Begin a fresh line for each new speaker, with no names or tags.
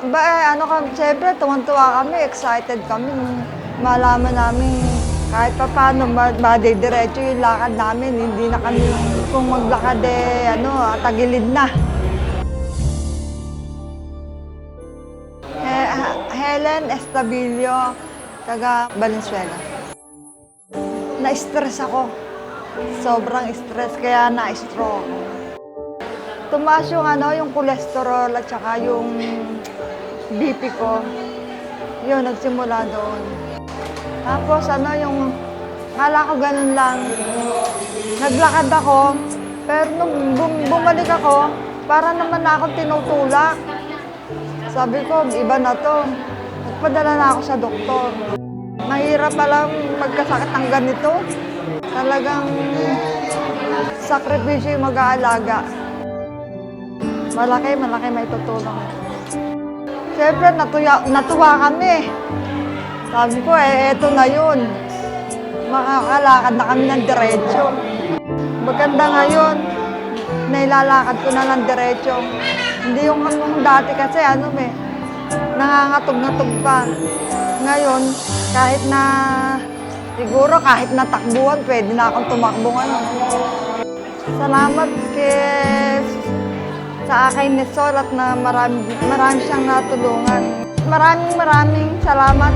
Ba, eh, ano kami, siyempre, tuwan-tuwa kami, excited kami. nung Malaman namin kahit pa paano, ma- madidiretso yung lakad namin. Hindi na kami, kung maglakad eh, ano, tagilid na. Eh, Ha- Helen Estabilio, taga Valenzuela. Na-stress ako. Sobrang stress, kaya na-stroke. Tumaas yung ano, yung cholesterol at saka yung BP ko. Yun, nagsimula doon. Tapos ano, yung, kala ko ganun lang. Naglakad ako, pero nung bum- bumalik ako, para naman na akong tinutulak. Sabi ko, iba na to. Nagpadala na ako sa doktor. Mahirap palang magkasakit ng ganito. Talagang sakripisyo yung mag-aalaga. Malaki, malaki may tutulong. Siyempre, natuya, natuwa kami. Sabi ko, eh, eto na yun. Makakalakad na kami ng diretsyo. Maganda ngayon, nailalakad ko na ng diretsyo. Hindi yung yung dati kasi, ano eh, nangangatog-ngatog pa. Ngayon, kahit na, siguro kahit na takbuhan, pwede na akong tumakbo ngayon. Salamat kay sa akin ni Sol at na marami, marami siyang natulungan. Maraming maraming salamat